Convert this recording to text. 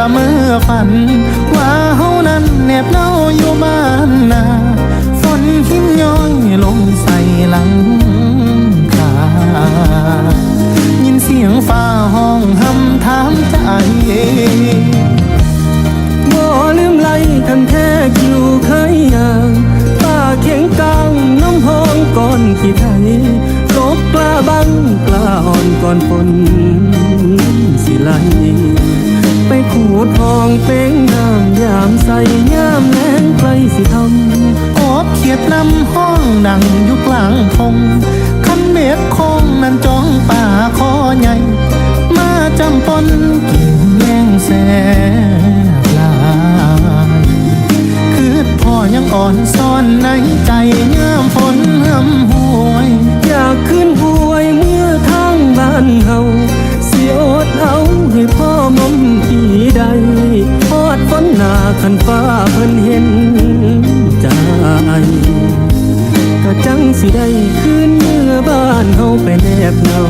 ละเมื่อฝัน ว่าเฮานั้นแนบเน่าอยู่บ้านนาฝนหิมย้อยลงใส่หลังคายินเสียงฟ้าห้องหำถามใจบ่ลืมไหลทันแท้คิวเคยย่างป้าเคียงกลางน้ำห้องก่อนขี้ไทยตกกล้าบังกล้าอ่อนก่อนฝนสิไหล ดห้องเป้งน้ำยามใส่ยามแล้งใกลสิทำโอบเขียดนำห้องดังอยู่กลางทงคันเม็ดคงนั้นจ้องป่าคอใหญ่ มาจำปนกินแย่งแสลายคือพ่อยังอ่อนซ่อนในใจยามฝนหำหว คันฟ้าเพิ่นเห็นใจก็จังสิได้คืนเมื่อบ้านเฮาไปแนบเงา